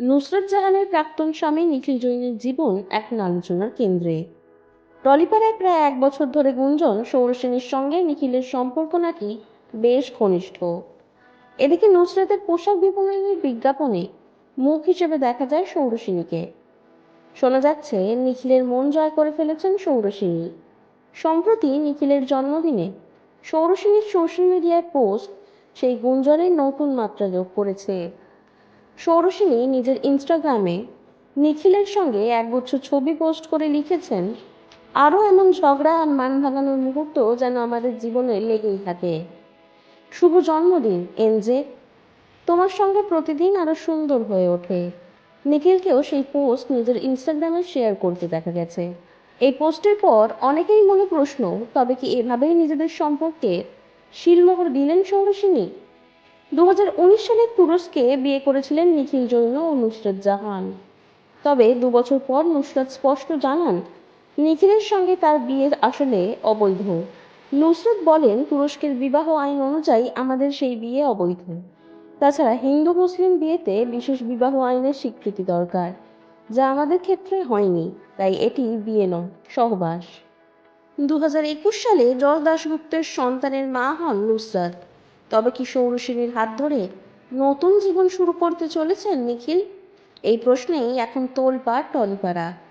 নুসরত জাহানের প্রাক্তন স্বামী নিখিল জৈনের জীবন এখন আলোচনার কেন্দ্রে। টলিপাড়ায় প্রায় এক বছর ধরে গুঞ্জন সৌরসেনের সঙ্গে নিখিলের সম্পর্ক নাকি বেশ ঘনিষ্ঠ। এদিকে নুসরতের পোশাক বিপণনের বিজ্ঞাপনে মুখ হিসেবে দেখা যায় সৌরসেনীকে শোনা যাচ্ছে, নিখিলের মন জয় করে ফেলেছেন সৌরসেনী সম্প্রতি নিখিলের জন্মদিনে সৌরসেনীর সোশ্যাল মিডিয়ায় পোস্ট, সেই গুঞ্জনের নতুন মাত্রা যোগ করেছে। সৌরসেনী নিজের ইনস্টাগ্রামে নিখিলের সঙ্গে এক একগুচ্ছ ছবি পোস্ট করে লিখেছেন আরও এমন ঝগড়া আর মান ভাঙানোর মুহূর্ত যেন আমাদের জীবনে লেগেই থাকে। শুভ জন্মদিন, এনজে। তোমার সঙ্গে প্রতিদিন আরও সুন্দর হয়ে ওঠে। নিখিলকেও সেই পোস্ট নিজের ইনস্টাগ্রামে শেয়ার করতে দেখা গেছে। এই পোস্টের পর অনেকেই মনে প্রশ্ন, তবে কি এভাবেই নিজেদের সম্পর্কে শিলমোহর দিলেন সৌরসেনী উনিশ সালে তুরস্কে বিয়ে করেছিলেন নিখিল জৈন ও নুসরত জাহান। তবে দু বছর পর নুসরত স্পষ্ট জানান, নিখিলের সঙ্গে তার বিয়ের আসলে অবৈধ। নুসরত বলেন, তুরস্কের বিবাহ আইন অনুযায়ী আমাদের সেই বিয়ে অবৈধ। তাছাড়া হিন্দু মুসলিম বিয়েতে বিশেষ বিবাহ আইনের স্বীকৃতি দরকার, যা আমাদের ক্ষেত্রে হয়নি, তাই এটি বিয়ে নয়, সহবাস। দু হাজার একুশ সালে জল দাশগুপ্তের সন্তানের মা হন নুসরাত। তবে কি সৌরসেনীর হাত ধরে নতুন জীবন শুরু করতে চলেছেন নিখিল? এই প্রশ্নেই এখন তোলপাড় টলিপাড়া।